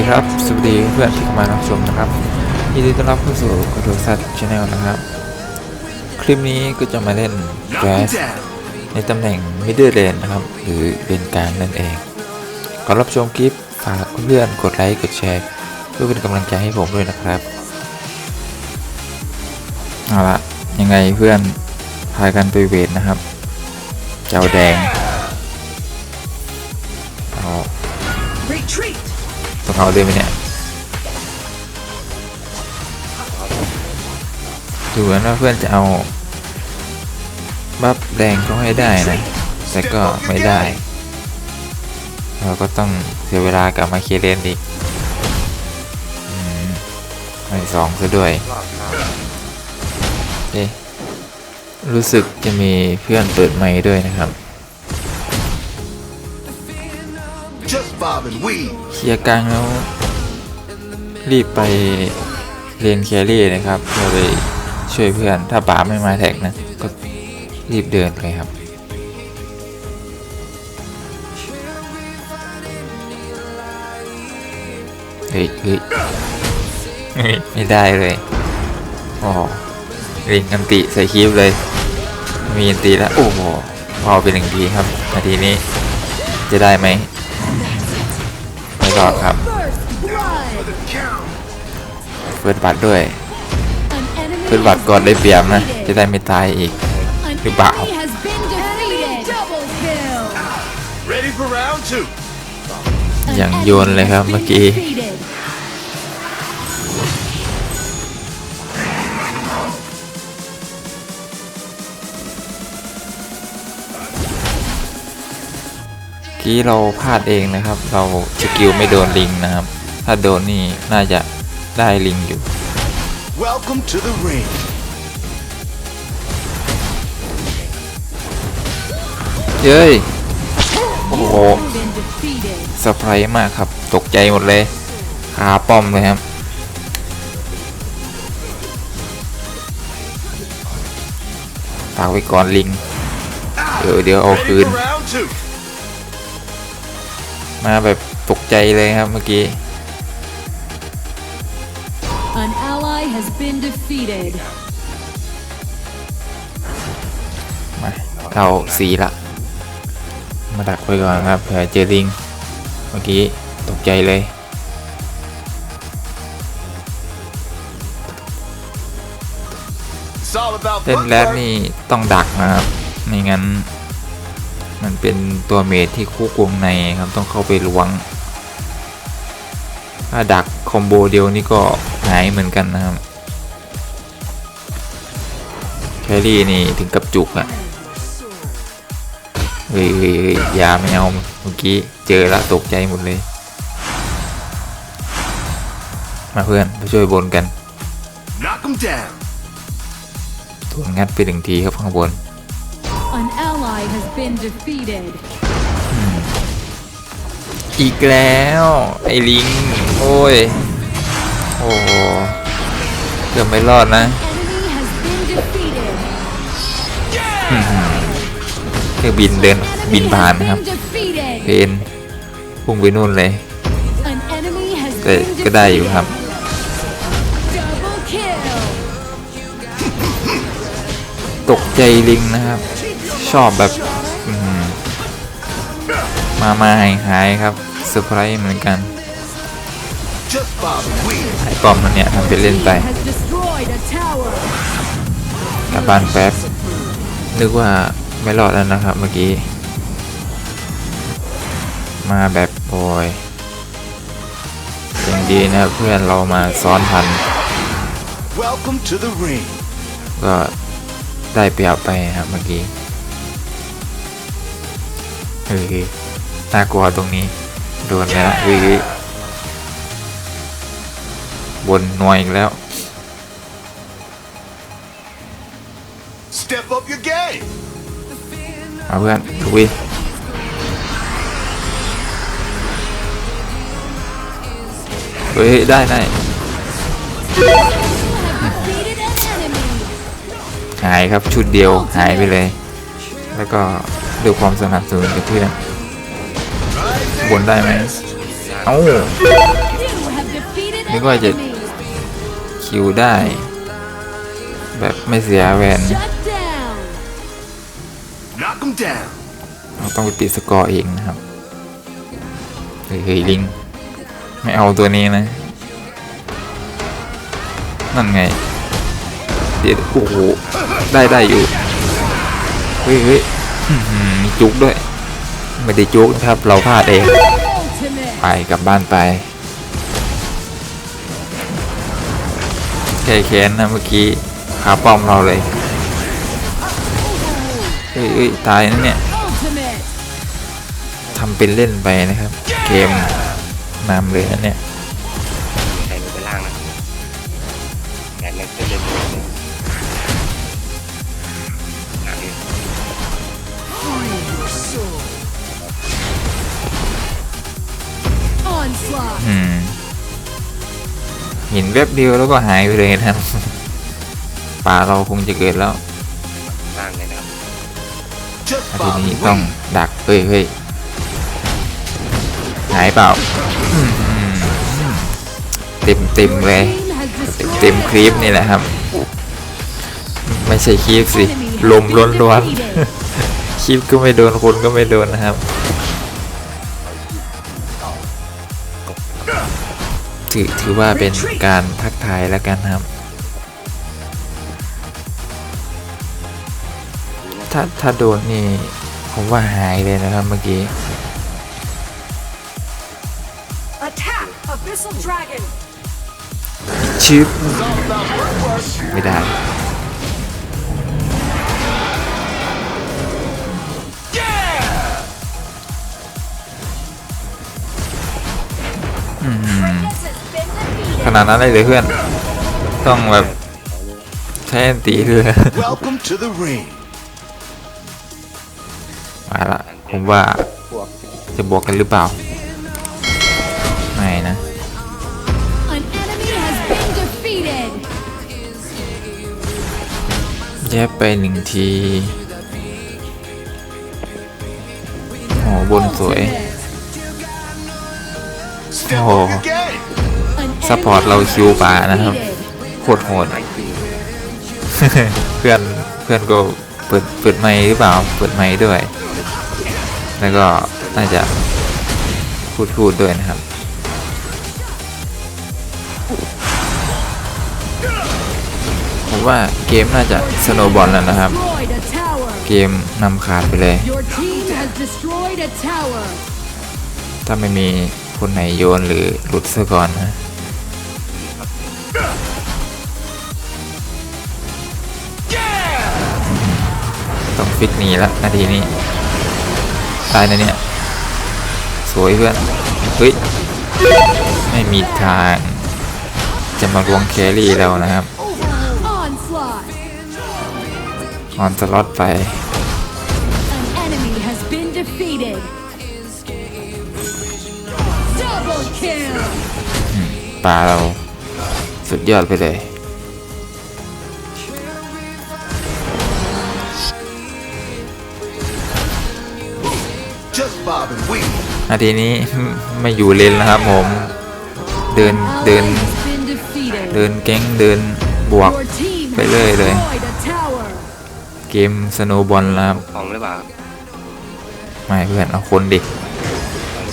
ดีครับ สวัสดีเพื่อนที่เข้ามารับชมนะครับ ยินดีต้อนรับเข้าสู่กระโดดสัตว์ชาแนลนะครับ คลิปนี้ก็จะมาเล่นแกสในตำแหน่งมิดเดิลเลนนะครับ หรือเลนกลางนั่นเองก่อนรับชมคลิปฝากเพื่อนกดไลค์กดแชร์เพื่อเป็นกำลังใจให้ผมด้วยนะครับเอาละยังไงเพื่อนพากันไปเวทนะครับ เจ้าแดง เอาด้วยไหมเนี่ยดูเหมือนว่าเพื่อนจะเอาบัฟแดงก็ให้ได้นะ แต่ก็ไม่ได้ เราก็ต้องเสียเวลากลับมาเคลียร์เลนอีกอไม่สองซะด้วยเอ๊ะรู้สึกจะมีเพื่อนเปิดไมค์ด้วยนะครับ เคลียร์กลางแล้ว รีบไปเรียนแครี่นะครับเพื่อไปช่วยเพื่อน ถ้าป๋าไม่มาแท็กนะ ก็รีบเดินเลยครับ เฮ้ยเฮ้ยไม่ได้เลยโอ้โหลิงกันติใส่คีบเลย มีอันตีแล้ว โอ้โหพอเป็นหนึ่งทีครับ นาทีนี้จะได้ไหม ไม่รอดครับเฟิร์สบัตรด้วยเฟิร์สบัตรก่อนได้เปรียบนะ จะได้ไม่ตายอีกหรือเปล่าอย่างโยนเลยครับเมื่อกี้ กี้เราพลาดเองนะครับ เราสกิลไม่โดนลิงนะครับ ถ้าโดนนี่น่าจะได้ลิงอยู่ Welcome to the ring. เย้ย โอ้โหเซอร์ไพรส์มากครับ ตกใจหมดเลยคาป้อมเลยครับฝากไว้ก่อนลิง เดี๋ยวเดี๋ยวเอา Ready คืน for round two. มาแบบตกใจเลยครับเมื่อกี้ An ally has been defeated. มาเราสีละ มาดักไว้ก่อนครับเผื่อเจอลิง เมื่อกี้ตกใจเลย It's all about เล่นแรด footwork. นี่ต้องดักนะครับไม่งั้น มันเป็นตัวเมดที่คู่วงในครับต้องเข้าไปล้วง ถ้าดักคอมโบเดียวนี่ก็หายเหมือนกันนะครับ แครี่นี่ถึงกับจุกอะเฮ้ยเฮ้ยเฮ้ยอยาไม่เอาเมื่อกี้เจอแล้วตกใจหมดเลย มาเพื่อนไปช่วยบนกัน Knock him down. ทวนงัดไปหนึ่งทีครับข้างบน An ally has been defeated. อีกแล้วไอ้ลิง โอ้ย โอ้โหเกือบไม่รอดนะ Enemy has been defeated. เครื่องบินเดิน บิน Enemy ผ่าน has นะครับ been defeated. เพนพุ่งไปนู่นเลย An enemy has แต่ been ก็ได้อยู่ครับ defeated. Double kill. ตกใจลิงนะครับ ชอบแบบอื้อหือมามาหายหายๆครับเซอร์ไพรส์เหมือนกัน Just bob and weave. ไอ้ปอมมันเนี่ยทำเป็นเล่นไป Has destroyed a tower. กลับบ้านแป๊บ นึกว่าไม่รอดแล้วนะครับเมื่อกี้ มาแบบโอยอย่างดีนะเพื่อนเรามาซ้อนทัน Welcome to the ring. ก็ได้เปรียบไปครับเมื่อกี้ เฮ้ยน่ากลัวตรงนี้ โดนแล้วเฮ้ยบนหน่วยอีกแล้ว Step up your game. มาเพื่อนลุยเฮ้ย ได้ได้ Defeated an enemy. หายครับชุดเดียวหายไปเลย แล้วก็ ด้วยความสนับสนุนจากเพื่อนบนได้ไหมเอ้านึกว่าจะคิวได้ แบบไม่เสียแวนเราต้องไปปิดสกอร์เองนะครับเฮ้ยลิง ไม่เอาตัวนี้นะ นั่นไง เดี๋ยวโอ้โห ได้ได้อยู่ เฮ้ยเฮ้ย มีจุกด้วย ไม่ได้จุกนะครับ เราพลาดเอง ไปกลับบ้านไปแค่แค้นนะเมื่อกี้ขาป้อมเราเลยเฮ้ยตายนะเนี่ยทำเป็นเล่นไปนะครับ เกมนำเลยนะเนี่ย อืมเห็นแวบเดียวแล้วก็หายไปเลยนะครับ ป่าเราคงจะเกิดแล้วล่างเลยนะครับ Just ที follow นี้ the ต้อง wind. ดักเฮ้ยเฮ้ยหายเปล่าอืมเต็มเต็ม Your เลย team has destroyed เต็ม a คลิปนี่แหละครับ ไม่ใช่คลิปสิ ลมล้วนๆคลิปก็ไม่โดนคนก็ไม่โดนนะครับ ถือถือว่าเป็นการทักทายแล้วกันครับ ถ้าถ้าโดนนี่ผมว่าหายเลยนะครับเมื่อกี้ Attack! Abyssal Dragon! ชิปไม่ได้ นาดนั้นเลยเหรือเพื่อน ต้องแบบใช้แอนตีเรือ Welcome to the ring. มาละผมว่าจะบวกกันหรือเปล่า ไม่นะ An enemy has been defeated. แยบไปหนึ่งทีโอ้บนสวย Step Oh. ซัพพอร์ต enemy เรา has คิว been ป่านะครับ defeated. โคตรโหดเพื่อนเพื่อนก็เปิดเปิดไมค์หรือเปล่า เปิดไมค์ด้วย แล้วก็น่าจะพูดพูดด้วยนะครับผมว่าเกมน่าจะสโนบอลแล้วนะครับ Destroyed a tower. เกมนำขาดไปเลย Your team has destroyed a tower. ถ้าไม่มีคนไหนโยนหรือหลุดซะก่อน ต้องฟิกหนีละนาทีนี้ตายนะเนี่ย สวยเพื่อน เฮ้ย ไม่มีทาง จะมาลวงแครี่เรานะครับออนสล็อตไปป่าเราสุดยอดไปเลย นาทีนี้ไม่อยู่เลนแล้วครับผมเดินเดิน Ally has been defeated. เดินแก๊งเดินบวก Your team ไปเรื่อยเลย destroyed a tower. เกมสโนบอลแล้วครับของหรือเปล่าไม่เพื่อนเอาคนดิ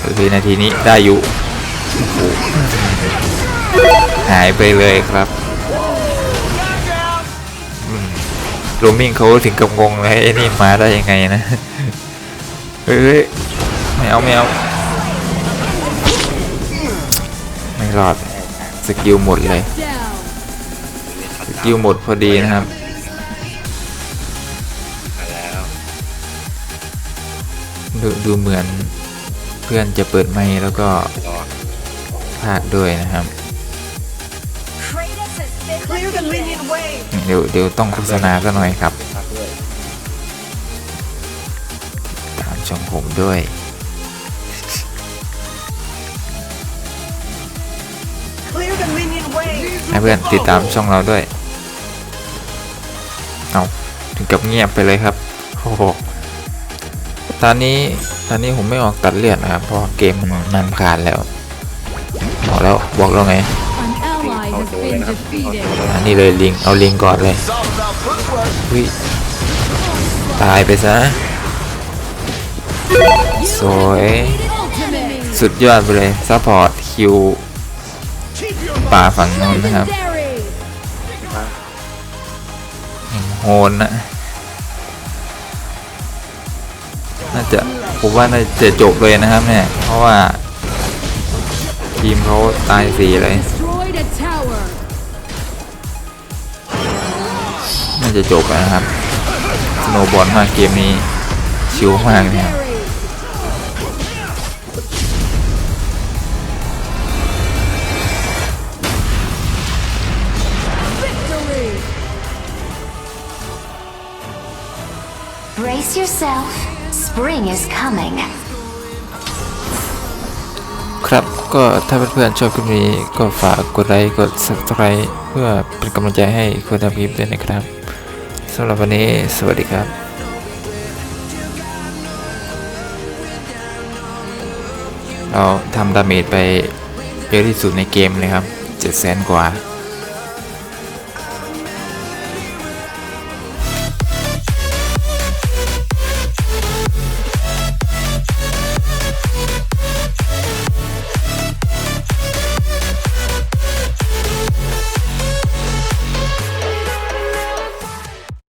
โอเคนาทีนี้ได้อยู่โอ้โหหายไปเลยครับโรมิงเขาถึงกับงงเลยไอ้นี่มาได้ยังไงนะเฮ้ยเฮ้ย ไม่เอาไม่เอาไม่รอดสกิลหมดเลยสกิลหมดพอดีนะครับดูดูเหมือนเพื่อนจะเปิดไมค์แล้วก็พากด้วยนะครับเดี๋ยวเดี๋ยวต้องโฆษณาก็หน่อยครับ ตามช่องผมด้วย ให้เพื่อนติดตามช่องเราด้วย เอาถึงกับเงียบไปเลยครับโอ้โหตอนนี้ตอนนี้ผมไม่ออกตัดเลือดนะครับเพราะเกมมันนำขาดแล้วบอกแล้วบอกแล้วไงอันนี้เลยลิงเอาลิงก่อนเลย It's all about footwork. เฮ้ยตายไปซะสวย สุดยอดไปเลยซัพพอร์ตคิว ป่าฝั่งนู้นนะครับโหนนะน่าจะผมว่าน่าจะจบเลยนะครับเนี่ย เพราะว่า ทีมเขาตายสี่เลย น่าจะจบแล้วนะครับ สโนบอลมากเกมนี้ ชิวมากเนี่ย Brace yourself. Spring is coming. ครับก็ถ้าเพื่อนๆชอบคลิปนี้ก็ฝากกดไลค์กด subscribe เพื่อเป็นกำลังใจให้คนทำคลิปด้วยนะครับสำหรับวันนี้สวัสดีครับเราทำดาเมจไปเยอะที่สุดในเกมเลยครับ7แสนกว่า